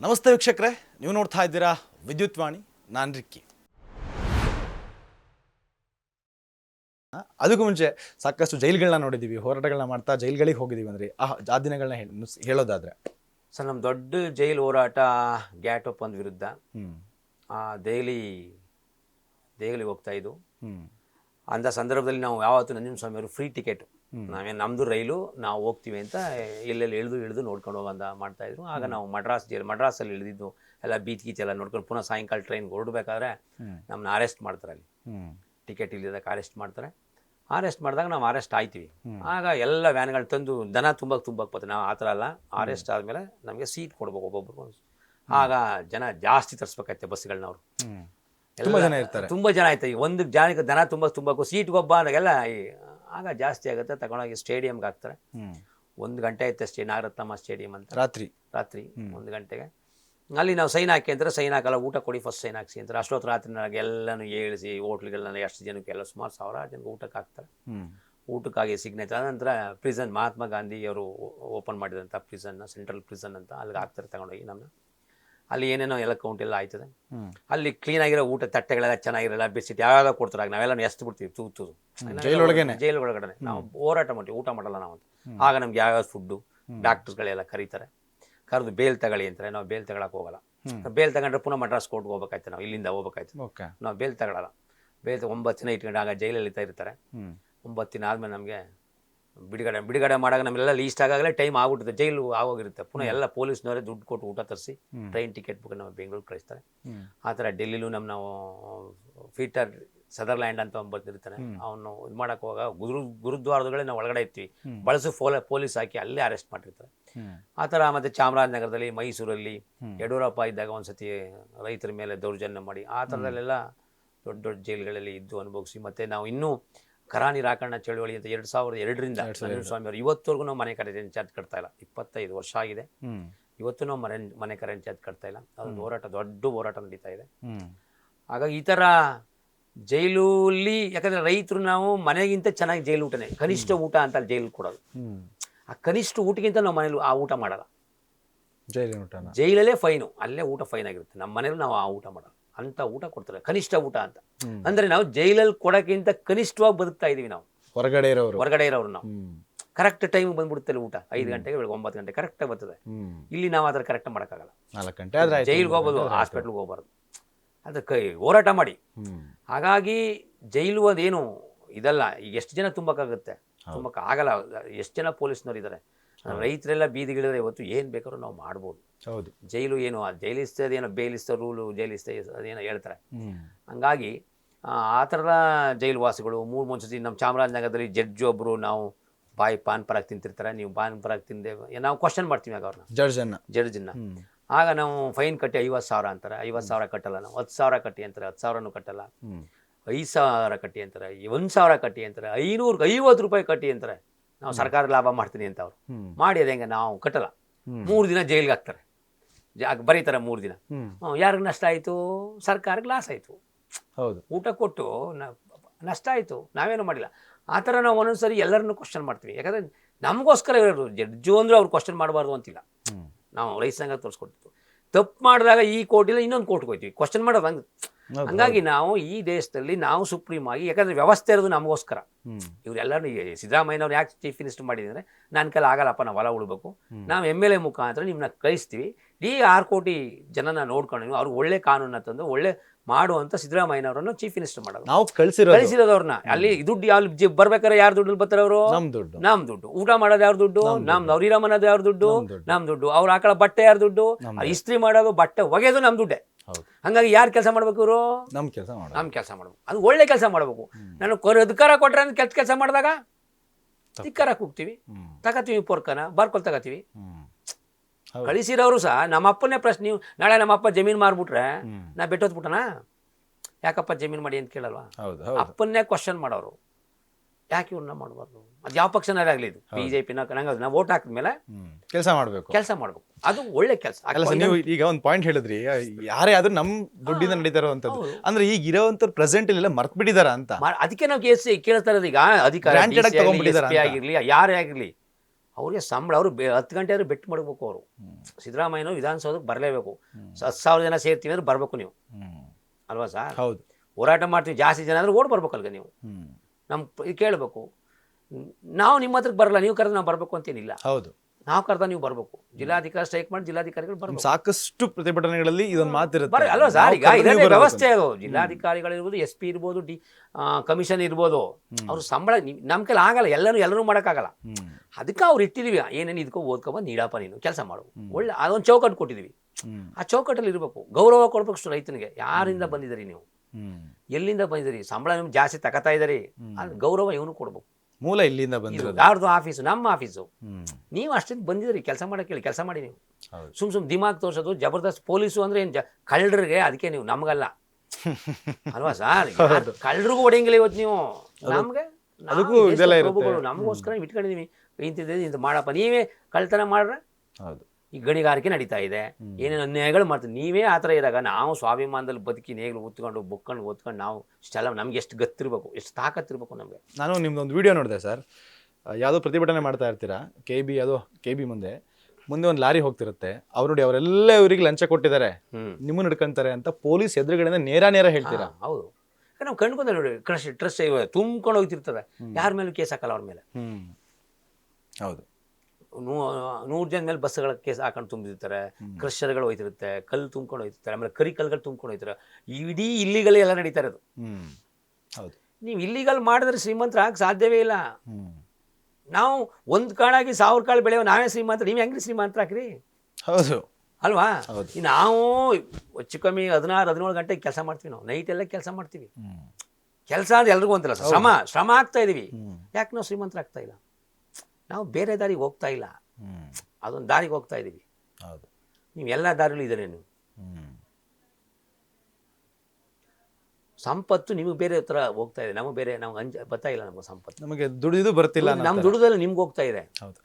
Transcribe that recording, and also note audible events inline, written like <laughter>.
ನಮಸ್ತೆ ವೀಕ್ಷಕರೇ ನೀವು ನೋಡ್ತಾ ಇದ್ದೀರಾ ವಿದ್ಯುತ್ ವಾಣಿ ನಾನು ರಿಕ್ಕಿ. ಅದಕ್ಕೂ ಮುಂಚೆ ಸಾಕಷ್ಟು ಜೈಲ್ಗಳನ್ನ ನೋಡಿದ್ದೀವಿ ಹೋರಾಟಗಳನ್ನ ಮಾಡ್ತಾ ಜೈಲ್ಗಳಿಗೆ ಹೋಗಿದ್ದೀವಿ ಅಂದ್ರೆ ಆ ಆ ದಿನಗಳನ್ನ ಹೇಳಿ ಹೇಳೋದಾದ್ರೆ. ಸರ್ ನಮ್ಮ ದೊಡ್ಡ ಜೈಲು ಹೋರಾಟ ಗ್ಯಾಟ್ ಒಪ್ಪಂದ ವಿರುದ್ಧ. ಹ್ಮ್. ಆ, ದೆಹಲಿ ದೆಹಲಿಗೆ ಹೋಗ್ತಾ ಇದ್ದು. ಹ್ಮ್. ಅಂಥ ಸಂದರ್ಭದಲ್ಲಿ ನಾವು ಯಾವತ್ತೂ ನಂಜನಸ್ವಾಮಿ ಅವರು ಫ್ರೀ ಟಿಕೆಟ್ ನಾವೇನು ನಮ್ಮದು ರೈಲು ನಾವು ಹೋಗ್ತೀವಿ ಅಂತ ಎಲ್ಲೆಲ್ಲಿ ಇಳಿದು ಇಳಿದು ನೋಡ್ಕೊಂಡು ಹೋಗಂತ ಮಾಡ್ತಾ ಇದ್ರು. ಆಗ ನಾವು ಮಡ್ರಾಸ್ ಮಡ್ರಾಸ್ ಮಡ್ರಾಸಲ್ಲಿ ಇಳಿದಿದ್ದು ಎಲ್ಲ ಬೀಚ್ ಗೀಚ್ ಎಲ್ಲ ನೋಡ್ಕೊಂಡು ಪುನಃ ಸಾಯಂಕಾಲ ಟ್ರೈನ್ ಹೊರಡಬೇಕಾದ್ರೆ. ನಮ್ಮನ್ನ ಅರೆಸ್ಟ್ ಮಾಡ್ತಾರೆ ಅಲ್ಲಿ. ಟಿಕೆಟ್ ಇಲ್ಲದಾಗ ಅರೆಸ್ಟ್ ಮಾಡ್ತಾರೆ. ಅರೆಸ್ಟ್ ಮಾಡಿದಾಗ ನಾವು ಅರೆಸ್ಟ್ ಆಯ್ತೀವಿ. ಆಗ ಎಲ್ಲ ವ್ಯಾನ್ಗಳು ತಂದು ದನ ತುಂಬಕ್ಕೆ ತುಂಬಕ್ಕೆ ಬರ್ತದೆ. ನಾವು ಆ ಥರ ಅಲ್ಲ. ಅರೆಸ್ಟ್ ಆದಮೇಲೆ ನಮಗೆ ಸೀಟ್ ಕೊಡ್ಬೇಕು ಒಬ್ಬೊಬ್ರು. ಆಗ ಜನ ಜಾಸ್ತಿ ತರಿಸ್ಬೇಕಾಯ್ತೆ ಬಸ್ಗಳನ್ನ ಅವರು. ತುಂಬ ತುಂಬಾ ಜನ ಇರ್ತಾರೆ. ತುಂಬ ಜನ ಆಯ್ತು. ಒಂದು ಜನಕ್ಕೆ ದನ ತುಂಬ ತುಂಬಬೇಕು ಸೀಟ್ಗೊಬ್ಬ ಅಂದಾಗೆಲ್ಲ ಈ ಆಗ ಜಾಸ್ತಿ ಆಗುತ್ತೆ. ತಗೊಂಡೋಗಿ ಸ್ಟೇಡಿಯಂಗೆ ಹಾಕ್ತಾರೆ. ಒಂದು ಗಂಟೆ ಆಯ್ತು ಅಷ್ಟೇ ನಾಗರತ್ನಮ್ಮ ಸ್ಟೇಡಿಯಂ ಅಂತ. ರಾತ್ರಿ. ರಾತ್ರಿ ಒಂದು ಗಂಟೆಗೆ. ಅಲ್ಲಿ ನಾವು ಸೈನ್ ಹಾಕಿ ಅಂದ್ರೆ ಸೈನ್ ಹಾಕಲ್ಲ ಊಟ ಕೊಡಿ ಫಸ್ಟ್ ಸೈನ್ ಹಾಕ್ಸಿ ಅಂತಾರೆ. ಅಷ್ಟೊತ್ತು ರಾತ್ರಿ ನನಗೆ ಎಲ್ಲನೂ ಏಳಿಸಿ ಹೋಟ್ಲ್ಗಳನ್ನ ಎಷ್ಟು ಜನಕ್ಕೆ ಎಲ್ಲ ಸುಮಾರು ಸಾವಿರಾರು ಜನಕ್ಕೆ ಊಟಕ್ಕೆ ಹಾಕ್ತಾರೆ. ಊಟಕ್ಕಾಗಿ ಸಿಗ್ನೇಚರ್ ನಂತರ ಪ್ರಿಸನ್ ಮಹಾತ್ಮ ಗಾಂಧಿ ಅವರು ಓಪನ್ ಮಾಡಿದಂಥ ಪ್ರಿಸನ್ನ ಸೆಂಟ್ರಲ್ ಪ್ರಿಸನ್ ಅಂತ ಅಲ್ಲಿಗೆ ಹಾಕ್ತಾರೆ ತಗೊಂಡೋಗಿ ನಮ್ಮನ್ನ. ಅಲ್ಲಿ ಏನೇನೋ ಎಲ್ಲ ಕೌಂಟ್ ಎಲ್ಲ ಆಯ್ತದೆ ಅಲ್ಲಿ ಕ್ಲೀನ್ ಆಗಿರೋ ಊಟ ತಟ್ಟೆಗಳೆಲ್ಲ ಚೆನ್ನಾಗಿರಲ್ಲ ಬಿಸಿಟ್ ಯಾವ್ಯಾವ ಕೊಡ್ತಾರೆ ಆಗ ನಾವೆಲ್ಲ ಎಸ್ತು ಬಿಡ್ತೀವಿ ತೂ ತೂ ಜೈಲೊಳಗೇನೆ? ಜೈಲ್ ಒಳಗಡೆ ನಾವು ಹೋರಾಟ ಮಾಡ್ತೀವಿ ಊಟ ಮಾಡಲ್ಲ ನಾವು ಆಗ ನಮ್ಗೆ ಯಾವ್ಯಾವ ಫುಡ್ಡು ಡಾಕ್ಟರ್ಸ್ಗಳೆಲ್ಲ ಕರೀತಾರೆ. ಕರೆದು ಬೇಲ್ ತಗೊಳ್ಳಿ ಅಂತಾರೆ ನಾವು ಬೇಲ್ ತಗೊಳಕ್ ಹೋಗಲ್ಲ. ಬೇಲ್ ತಗೊಂಡ್ರೆ ಪುನಃ ಮಡ್ರಾಸ್ ಕೋರ್ಟ್ಗೆ ಹೋಗ್ಬೇಕಾಯ್ತು ನಾವು ಇಲ್ಲಿಂದ ಹೋಗ್ಬೇಕಾಯ್ತು. ನಾವು ಬೇಲ್ ತಗೊಳಲ್ಲ. ಬೇಲ್ ಒಂಬತ್ತು ದಿನ ಇಟ್ಕೊಂಡು ಆಗ ಜೈಲಲ್ಲಿ ಇರ್ತಾ ಇರ್ತಾರೆ ಒಂಬತ್ತು ದಿನ ಆದ್ಮೇಲೆ ನಮಗೆ ಬಿಡುಗಡೆ ಬಿಡುಗಡೆ ಮಾಡಾಗ ನಮ್ಮೆಲ್ಲ ಲೀಸ್ಟ್ ಆಗಾಗಲೇ ಟೈಮ್ ಆಗ್ಬಿಟ್ಟಿದೆ. ಜೈಲು ಆಗೋಗಿರುತ್ತೆ. ಪುನಃ ಎಲ್ಲ ಪೊಲೀಸ್ನವರೇ ದುಡ್ಡು ಕೊಟ್ಟು ಊಟ ತರಿಸಿ ಟ್ರೈನ್ ಟಿಕೆಟ್ ಬುಕ್ ನಮ್ಮ ಬೆಂಗಳೂರು ಕಳಿಸ್ತಾರೆ. ಆ ಥರ ಡೆಲ್ಲಿಲೂ ನಮ್ಮ ನಾವು ಫೀಟರ್ ಸದರ್ಲ್ಯಾಂಡ್ ಅಂತ ಒಬ್ಬ ಬರ್ತಿರ್ತಾನೆ ಅವನು ಇದು ಮಾಡಕ್ಕೆ ಹೋಗ ಗುರು ಗುರುದ್ವಾರದಗಳೇ ನಾವು ಒಳಗಡೆ ಇರ್ತೀವಿ. ಬಳಸು ಫೋಲ ಪೊಲೀಸ್ ಹಾಕಿ ಅಲ್ಲೇ ಅರೆಸ್ಟ್ ಮಾಡಿರ್ತಾರೆ. ಆ ಥರ ಮತ್ತು ಚಾಮರಾಜನಗರದಲ್ಲಿ ಮೈಸೂರಲ್ಲಿ ಯಡಿಯೂರಪ್ಪ ಇದ್ದಾಗ ಒಂದ್ಸತಿ ರೈತರ ಮೇಲೆ ದೌರ್ಜನ್ಯ ಮಾಡಿ ಆ ಥರದಲ್ಲೆಲ್ಲ ದೊಡ್ಡ ದೊಡ್ಡ ಜೈಲುಗಳಲ್ಲಿ ಇದ್ದು ಅನುಭವಿಸಿ ಮತ್ತು ನಾವು ಇನ್ನೂ ಕರಾನಿ ನಿರಾಕರಣ ಚಳುವಳಿ ಅಂತ ಎರಡು ಸಾವಿರದ ಎರಡರಿಂದ ಸ್ವಾಮಿ ಅವರು ಇವತ್ತವರೆಗೂ ನಾವು ಮನೆ ಕರೆಂಟ್ ಚಾರ್ಜ್ ಕಟ್ತಾ ಇಲ್ಲ. ಇಪ್ಪತ್ತೈದು ವರ್ಷ ಆಗಿದೆ. ಇವತ್ತು ನಾವು ಮನೆ ಮನೆ ಕರೆಂಟ್ ಚಾರ್ಜ್ ಕಟ್ತಾ ಇಲ್ಲ. ಅದೊಂದು ಹೋರಾಟ ದೊಡ್ಡ ಹೋರಾಟ ನಡೀತಾ ಇದೆ. ಹಾಗಾಗಿ ಈ ಥರ ಜೈಲಲ್ಲಿ ಯಾಕಂದ್ರೆ ರೈತರು ನಾವು ಮನೆಗಿಂತ ಚೆನ್ನಾಗಿ ಜೈಲು ಊಟನೇ ಕನಿಷ್ಠ ಊಟ ಅಂತ ಅಲ್ಲಿ ಜೈಲು ಕೊಡೋದು. ಆ ಕನಿಷ್ಠ ಊಟಕ್ಕಿಂತ ನಾವು ಮನೇಲಿ ಆ ಊಟ ಮಾಡಲ್ಲ. ಜೈಲಿನ ಊಟ ಜೈಲಲ್ಲೇ ಫೈನು ಅಲ್ಲೇ ಊಟ ಫೈನ್ ಆಗಿರುತ್ತೆ. ನಮ್ಮ ಮನೇಲಿ ನಾವು ಆ ಊಟ ಮಾಡಲ್ಲ. ಅಂತ ಊಟ ಕೊಡ್ತಾರೆ ಕನಿಷ್ಠ ಊಟ ಅಂತ. ಅಂದ್ರೆ ನಾವು ಜೈಲಲ್ಲಿ ಕೊಡಕ್ಕಿಂತ ಕನಿಷ್ಠವಾಗಿ ಬದುಕ್ತಾ ಇದೀವಿ ನಾವು. ಹೊರಗಡೆ ಇರೋರು. ಹೊರಗಡೆ ಇರೋರು ನಾವು. ಕರೆಕ್ಟ್ ಟೈಮ್ ಬಂದ್ಬಿಡುತ್ತಲ್ಲ ಊಟ. ಐದು ಗಂಟೆಗೆ ಬೆಳಗ್ಗೆ ಒಂಬತ್ತು ಗಂಟೆ ಕರೆಕ್ಟ್ ಬರ್ತದೆ. ಇಲ್ಲಿ ನಾವು ಅದರ ಕರೆಕ್ಟ್ ಮಾಡೋಕ್ಕಾಗಲ್ಲ. ನಾಲ್ಕು ಗಂಟೆ ಜೈಲಿಗೆ ಹೋಗ್ಬೋದು ಹಾಸ್ಪಿಟ್ಲ್ಗೆ ಹೋಗ್ಬಾರ್ದು. ಕೈ ಹೋರಾಟ ಮಾಡಿ. ಹಾಗಾಗಿ ಜೈಲು ಅದೇನು ಇದಲ್ಲ ಈಗ ಎಷ್ಟು ಜನ ತುಂಬಕ್ಕಾಗುತ್ತೆ? ತುಂಬಕ್ಕೆ ಆಗಲ್ಲ. ಎಷ್ಟು ಜನ ಪೊಲೀಸ್ನವ್ರು ಇದ್ದಾರೆ ರೈತರೆಲ್ಲ ಬೀದಿಗಿಳಿದ್ರೆ ಇವತ್ತು ಏನು ಬೇಕಾದ್ರೂ ನಾವು ಮಾಡ್ಬೋದು. ಹೌದು. ಜೈಲು ಏನು ಆ ಜೈಲಿಸ್ತದ ಏನೋ ಬೇಲಿಸ್ತ ರೂಲು ಜೈಲಿಸ್ತ ಅದೇನೋ ಹೇಳ್ತಾರೆ. ಹಂಗಾಗಿ ಆ ಥರದ ಜೈಲು ವಾಸಿಗಳು ಮೂರು ಮುಂಚೆ ನಮ್ಮ ಚಾಮರಾಜನಗರದಲ್ಲಿ ಜಡ್ಜ್ ಒಬ್ಬರು ನಾವು ಬಾಯಿ ಪಾನ್ ಪರಾಗ್ ತಿಂತಿರ್ತಾರೆ ನೀವು ಪಾನ್ ಪರಾಗ್ ತಿಂದೆ ನಾವು ಕ್ವಶನ್ ಮಾಡ್ತೀವಿ ಆಗ ಅವ್ರನ್ನ. ಜಡ್ಜನ್ನ. ಹ್ಮ್. ಆಗ ನಾವು ಫೈನ್ ಕಟ್ಟಿ ಐವತ್ತು ಸಾವಿರ ಅಂತಾರೆ. ಐವತ್ತು ಸಾವಿರ ಕಟ್ಟಲ್ಲ ನಾವು. ಹತ್ತು ಸಾವಿರ ಕಟ್ಟಿ ಅಂತಾರೆ ಹತ್ತು ಸಾವಿರನೂ ಕಟ್ಟಲ್ಲ. ಐದು ಸಾವಿರ ಕಟ್ಟಿ ಅಂತಾರೆ ಒಂದು ಸಾವಿರ ಕಟ್ಟಿ ಅಂತಾರೆ ಐನೂರು ಐವತ್ತು ರೂಪಾಯಿ ಕಟ್ಟಿ ಅಂತಾರೆ. ನಾವು ಸರ್ಕಾರ ಲಾಭ ಮಾಡ್ತೀನಿ ಅಂತ ಅವರು. ಮಾಡಿ ಅದು ಹೆಂಗೆ ನಾವು ಕಟ್ಟಲ್ಲ. ಮೂರು ದಿನ ಜೈಲಿಗೆ ಹಾಕ್ತಾರೆ. ಬರೀತಾರೆ ಮೂರು ದಿನ. ಯಾರಿಗೆ ನಷ್ಟ ಆಯಿತು? ಸರ್ಕಾರಕ್ಕೆ ಲಾಸ್ ಆಯಿತು. ಹೌದು. ಊಟ ಕೊಟ್ಟು ನಷ್ಟ ಆಯಿತು. ನಾವೇನು ಮಾಡಿಲ್ಲ. ಆ ಥರ ನಾವು ಒಂದೊಂದ್ಸರಿ ಎಲ್ಲರನ್ನು ಕ್ವಶನ್ ಮಾಡ್ತೀವಿ. ಯಾಕಂದರೆ ನಮಗೋಸ್ಕರ ಇರೋರು ಜಡ್ಜು ಅಂದರೆ ಅವ್ರು ಕ್ವಶನ್ ಮಾಡಬಾರ್ದು ಅಂತಿಲ್ಲ. ನಾವು ರೈತ ಸಂಘ ತೋರಿಸ್ಕೊಡ್ತೀವಿ ತಪ್ಪು ಮಾಡಿದಾಗ ಈ ಕೋರ್ಟಿಲ್ಲ ಇನ್ನೊಂದು ಕೋರ್ಟ್ಗೆ ಹೋಗ್ತೀವಿ ಕ್ವಶನ್ ಮಾಡೋದು ಹಂಗೆ ಹಂಗಾಗಿ ನಾವು ಈ ದೇಶದಲ್ಲಿ ನಾವು ಸುಪ್ರೀಂ ಆಗಿ ಯಾಕಂದ್ರೆ ವ್ಯವಸ್ಥೆ ಇರೋದು ನಮಗೋಸ್ಕರ. ಇವರೆಲ್ಲರೂ ಸಿದ್ದರಾಮಯ್ಯನವ್ರು ಯಾಕೆ ಚೀಫ್ ಮಿನಿಸ್ಟರ್ ಮಾಡಿದ್ರೆ ನನ್ನ ಕೈಲಿ ಆಗಲ್ಲಪ್ಪ ನಾವು ಹೊಲ ಉಳ್ಬೇಕು. ನಾವು ಎಂ ಎಲ್ ಎ ಮುಖಾಂತರ ನಿಮ್ಮನ್ನ ಕಳಿಸ್ತೀವಿ. ಈ ಆರು ಕೋಟಿ ಜನನ ನೋಡ್ಕೊಂಡು ಅವ್ರಿಗೆ ಒಳ್ಳೆ ಕಾನೂನ ತಂದು ಒಳ್ಳೆ ಮಾಡುವಂತ ಸಿದ್ದರಾಮಯ್ಯನವರನ್ನು ಚೀಫ್ ಮಿನಿಸ್ಟರ್ ಮಾಡೋದು. ನಾವು ಕಳ್ಸಿರೋದು. ಕಳಿಸಿರೋದವ್ರನ್ನ ಅಲ್ಲಿ ದುಡ್ಡು ಯಾವ ಜಿ- ಬರ್ಬೇಕಾದ್ರೆ ಯಾರು ದುಡ್ಡು ಬರ್ತಾರೆ ಅವರು? ನಮ್ ದುಡ್ಡು. ನಮ್ ದುಡ್ಡು. ಊಟ ಮಾಡೋದು ಯಾರು ದುಡ್ಡು? ನಮ್ ನವರಿರಾಮ್ ಅನ್ನೋದು ಯಾರು ದುಡ್ಡು? ನಮ್ ದುಡ್ಡು. ಅವ್ರ ಆಕಳ ಅವ್ರು ಬಟ್ಟೆ ಯಾರು ದುಡ್ಡು. ಇಸ್ತ್ರಿ ಮಾಡೋದು ಬಟ್ಟೆ ಒಗೆಯೋದು ನಮ್ ದುಡ್ಡೆ. ಹಂಗಾಗಿ ಯಾರು ಕೆಲಸ ಮಾಡ್ಬೇಕು ಇವರು? ನಮ್ ಕೆಲಸ ಮಾಡ ನಮ್ ಕೆಲಸ ಮಾಡ್ಬೇಕು. ಅದು ಒಳ್ಳೆ ಕೆಲಸ ಮಾಡ್ಬೇಕು. ನಾನು ಕೊರ ಅಧಿಕಾರ ಕೊಟ್ರೆ ಅಂತ ಕೆಲಸ ಕೆಲಸ ಮಾಡಿದಾಗ ಅಧಿಕಾರ ಕೂಗ್ತೀವಿ ತಗೋತೀವಿ ಪೋರ್ಕನ ಬರ್ಕೊಲ್ ತಗತೀವಿ. ಕಳಿಸಿರೋರು ಸಹ ನಮ್ಮ ಅಪ್ಪನೇ ಪ್ರಶ್ನೆ ನೀವು ನಾಳೆ ನಮ್ಮ ಅಪ್ಪ ಜಮೀನು ಮಾರ್ಬಿಟ್ರೆ ನಾ ನಾ ಬೆಟ್ಟೋದ್ಬಿಟ್ಟನಾ ಯಾಕಪ್ಪ ಜಮೀನು ಮಾಡಿ ಅಂತ ಕೇಳಲ್ವಾ? ಅಪ್ಪನ್ನೇ ಕ್ವಶನ್ ಮಾಡೋರು. ಯಾಕೆ ಇವ್ರನ್ನ ಮಾಡಬಾರ್ದು? ಅದು ಯಾವ ಪಕ್ಷನಾರೇ ಆಗಲಿ ಇದು? ಬಿ ಜೆ ಪಿನ ನಂಗೆ ನಾವು ಓಟ್ ಹಾಕಿದ್ಮೇಲೆ ಹ್ಮ್. ಕೆಲಸ ಮಾಡಬೇಕು. ಕೆಲಸ ಮಾಡಬೇಕು. ಅದು ಒಳ್ಳೆ ಕೆಲಸ. ಅಲ್ಲ ಸರ್ ನೀವು ಈಗ ಒಂದು ಪಾಯಿಂಟ್ ಹೇಳಿದ್ರಿ. ಯಾರೇ ಆದ್ರೂ ನಮ್ಮ ದುಡ್ಡಿಂದ ನಡೀತಾರೋ ಅಂತದ್ದು ಅಂದ್ರೆ ಈಗ ಇರೋವಂತ ಪ್ರೆಸೆಂಟ್ ಇಲ್ಲ ಮರ್ತ್ ಬಿಟ್ಟಿದಾರ ಅಂತ? ಅದಕ್ಕೆ ನಾವು ಕೇಸ್ ಕೇಳ್ತಾ ಇರೋದು ಈಗ ಅಧಿಕಾರ. ಆಗಿರಲಿ ಯಾರೇ ಆಗಿರಲಿ ಅವ್ರಿಗೆ ಸಂಬಳ ಅವರು ಹತ್ತು ಗಂಟೆ ಆದ್ರೂ ಬೆಟ್ಟು ಮಾಡಬೇಕು ಅವರು. ಸಿದ್ದರಾಮಯ್ಯನವರು ವಿಧಾನಸೌಧಕ್ಕೆ ಬರಲೇಬೇಕು. ಹತ್ತು ಸಾವಿರ ಜನ ಸೇರ್ತೀವಿ ಅಂದ್ರೆ ಬರಬೇಕು ನೀವು. ಅಲ್ವಾ ಸರ್? ಹೌದು. ಹೋರಾಟ ಮಾಡ್ತೀವಿ ಜಾಸ್ತಿ ಜನ ಅಂದ್ರೆ ಓಡ್ ಬರ್ಬೇಕಲ್ಗ ನೀವು. ನಮ್ಮ ಕೇಳಬೇಕು. ನಾವು ನಿಮ್ಮ ಹತ್ರಕ್ಕೆ ಬರಲ್ಲ ನೀವು ಕರೆದು ನಾವು ಬರಬೇಕು ಅಂತೇನಿಲ್ಲ. ಹೌದು. ನಾವು ಕರೆದ ನೀವು ಬರಬೇಕು. ಜಿಲ್ಲಾಧಿಕಾರಿ ಸ್ಟ್ರೈಕ್ ಮಾಡಿ ಜಿಲ್ಲಾಧಿಕಾರಿಗಳು ಬರಬೇಕು. ಸಾಕಷ್ಟು ಪ್ರತಿಭಟನೆಗಳಲ್ಲಿ ಇದೊಂದು ಮಾತಿರುತ್ತೆ ಅಲ್ವಾ ಸರ್ ಈಗ ಇದೇ ವ್ಯವಸ್ಥೆ ಅದು. ಜಿಲ್ಲಾಧಿಕಾರಿಗಳಿರ್ಬೋದು ಎಸ್ ಪಿ ಇರ್ಬೋದು ಡಿ ಕಮಿಷನ್ ಇರ್ಬೋದು. ಅವ್ರ ಸಂಬಳ ನಿಮ್- ನಮ್ಮ ಕೈಲಿ ಆಗಲ್ಲ ಎಲ್ಲರೂ ಎಲ್ಲರೂ ಮಾಡೋಕ್ಕಾಗಲ್ಲ. ಅದಕ್ಕೆ ಅವ್ರು ಇಟ್ಟಿದೀವಿ. ಏನೇನು ಇದಕ್ಕೋ ಓದ್ಕೊಬ ನೀಡಪ್ಪ ನೀನು ಕೆಲಸ ಮಾಡು. ಒಳ್ಳೆ ಅದೊಂದು ಚೌಕಟ್ಟು ಕೊಟ್ಟಿದ್ದೀವಿ ಆ ಚೌಕಟ್ಟಲ್ಲಿ ಇರಬೇಕು. ಗೌರವ ಕೊಡ್ಬೇಕು ರೈತನಿಗೆ. ಯಾರಿಂದ ಬಂದಿದ್ದೀರಿ ನೀವು. ಎಲ್ಲಿಂದ ಬಂದಿರಿ? ಸಂಬಳ ನಿಮ್ಗೆ ಜಾಸ್ತಿ ತಗೋತಾ ಇದ್ದೀರಿ? ಅದು ಗೌರವ ಇವನು ಕೊಡ್ಬೇಕು. ಮೂಲ ಇಲ್ಲಿಂದ ಬಂದಿರೋದು. ಯಾರ್ದು ಆಫೀಸು ನಮ್ಮ ಆಫೀಸು. ನೀವು ಅಷ್ಟೊಂದು ಬಂದಿದ್ರಿ ಕೆಲಸ ಮಾಡಕ್ಕೆ ಹೇಳಿ ಕೆಲಸ ಮಾಡಿ ನೀವು. ಸುಮ್ ಸುಮ್ ದಿಮಾಗ್ ತೋರ್ಸೋದು ಜಬರ್ದಸ್ತ್ ಪೊಲೀಸು ಅಂದ್ರೆ ಏನು ಜ ಕಳ್ಳರಿಗೆ ಅದಕ್ಕೆ ನೀವು ನಮಗಲ್ಲ. <laughs> ಅಲ್ವಾ ಸರ್? ಕಳ್ಳರಿಗೂ ಹೊಡೆಯಂಗಿಲ್ಲ ಇವತ್ತು ನೀವು. ನಮ್ಗೆ ಅದಕ್ಕೂ ಇದೆಲ್ಲ ಇರುತ್ತೆ. ಪ್ರಭುಗಳು, ನಮಗೋಸ್ಕರ ಇಟ್ಕೊಂಡಿದೀವಿ. ಇಂತಿದ್ದೀವಿ ಇಂತ ಮಾಡಪ್ಪ. ನೀವೇ ಕಳ್ತನ ಮಾಡ್ರೆ? ಹೌದು. ಈ ಗಣಿಗಾರಿಕೆ ನಡೀತಾ ಇದೆ. ಏನೇನು ಅನ್ಯಾಯಗಳು ಮಾಡ್ತೀವಿ ನೀವೇ ಆ ಥರ ಇದ್ದಾಗ ನಾವು ಸ್ವಾಭಿಮಾನದಲ್ಲಿ ಬದುಕಿ ನೇಗ್ಲು ಉತ್ಕೊಂಡು ಬುಕ್ಕೊಂಡು ಓದ್ಕೊಂಡು ನಾವು ಸ್ಥಳ ನಮ್ಗೆ ಎಷ್ಟು ಗತ್ತಿರ್ಬೇಕು ಎಷ್ಟು ತಾಕತ್ತಿರ್ಬೇಕು ನಮಗೆ. ನಾನು ನಿಮ್ದೊಂದು ವಿಡಿಯೋ ನೋಡಿದೆ ಸರ್. ಯಾವುದೋ ಪ್ರತಿಭಟನೆ ಮಾಡ್ತಾ ಇರ್ತೀರಾ? ಕೆ ಬಿ ಯಾವುದೋ ಕೆ ಬಿ ಮುಂದೆ. ಮುಂದೆ ಒಂದು ಲಾರಿ ಹೋಗ್ತಿರುತ್ತೆ. ಅವ್ರು ನೋಡಿ ಅವರೆಲ್ಲ ಇವರಿಗೆ ಲಂಚ ಕೊಟ್ಟಿದ್ದಾರೆ. ನಿಮ್ಮನ್ನ ಹಿಡ್ಕೊಂತಾರೆ ಅಂತ ಪೊಲೀಸ್ ಎದುರುಗಡೆಯಿಂದ ನೇರ ನೇರ ಹೇಳ್ತೀರಾ? ಹೌದು. ನಾವು ಕಣ್ಕೊಂಡ್ರೆ ನೋಡಿ ಕ್ರಶ್ ಟ್ರಸ್ ತುಂಬ್ಕೊಂಡು ಹೋಗ್ತಿರ್ತಾರೆ ಯಾರ ಮೇಲೂ ಕೇಸ್ ಹಾಕಲ್ಲ ಅವ್ರ ಮೇಲೆ. ಹೌದು. ನೂ ನೂರು ಜನ ಮೇಲೆ ಬಸ್ಗಳ ಕೇಸ್ ಹಾಕೊಂಡು ತುಂಬಿರ್ತಾರೆ. ಕ್ರಷರ್ಗಳು ಹೋಯ್ತಿರುತ್ತೆ ಕಲ್ಲು ತುಂಬ್ಕೊಂಡು ಹೋಯ್ತಿರ್ತಾರೆ ಆಮೇಲೆ ಕರಿ ಕಲ್ಗಳು ತುಂಬ್ಕೊಂಡು ಹೋಯ್ತಾರೆ ಇಡೀ ಇಲ್ಲಿಗಲ್ಲಿ ಎಲ್ಲ ನಡೀತಾ ಇರೋದು. ನೀವು ಇಲ್ಲಿಗಲ್ ಮಾಡಿದ್ರೆ ಶ್ರೀಮಂತರ ಹಾಕಿ ಸಾಧ್ಯವೇ ಇಲ್ಲ. ನಾವು ಒಂದು ಕಾಳಾಗಿ ಸಾವಿರ ಕಾಳು ಬೆಳೆಯೋ ನಾವೇ ಶ್ರೀಮಂತ ನೀವು ಹೆಂಗ್ರಿ ಶ್ರೀಮಂತರ ಹಾಕ್ರಿ? ಹೌದು. ಅಲ್ವಾ? ನಾವು ಹೆಚ್ಚು ಕಮ್ಮಿ ಹದಿನಾರು ಹದಿನೇಳು ಗಂಟೆಗೆ ಕೆಲಸ ಮಾಡ್ತೀವಿ ನಾವು. ನೈಟ್ ಎಲ್ಲ ಕೆಲಸ ಮಾಡ್ತೀವಿ. ಕೆಲಸ ಅಂದ್ರೆ ಎಲ್ರಿಗೂ ಅಂತಿಲ್ಲ. ಶ್ರಮ ಶ್ರಮ ಆಗ್ತಾ ಇದೀವಿ. ಯಾಕೆ ನಾವು ಶ್ರೀಮಂತರಾಗ್ತಾ ಇಲ್ಲ? ನಾವು ಬೇರೆ ದಾರಿಗೆ ಹೋಗ್ತಾ ಇಲ್ಲ. ಅದೊಂದು ದಾರಿಗೆ ಹೋಗ್ತಾ ಇದೀವಿ. ಹೌದು. ನೀವು ಎಲ್ಲ ದಾರಿಲೂ ಇದ್ದೀರಿ ನೀವು. ಸಂಪತ್ತು ನಿಮಗೆ ಬೇರೆ ಥರ ಹೋಗ್ತಾ ಇದೆ. ನಮಗೆ ಬೇರೆ ನಮ್ಗೆ ಅಂಜ ಬರ್ತಾ ಇಲ್ಲ ನಮಗೆ ಸಂಪತ್ತು. ನಮಗೆ ದುಡಿದು ಬರ್ತಿಲ್ಲ ನಮ್ಮ ದುಡಿದಲ್ಲಿ ನಿಮ್ಗೆ ಹೋಗ್ತಾ ಇದೆ. ಹೌದು.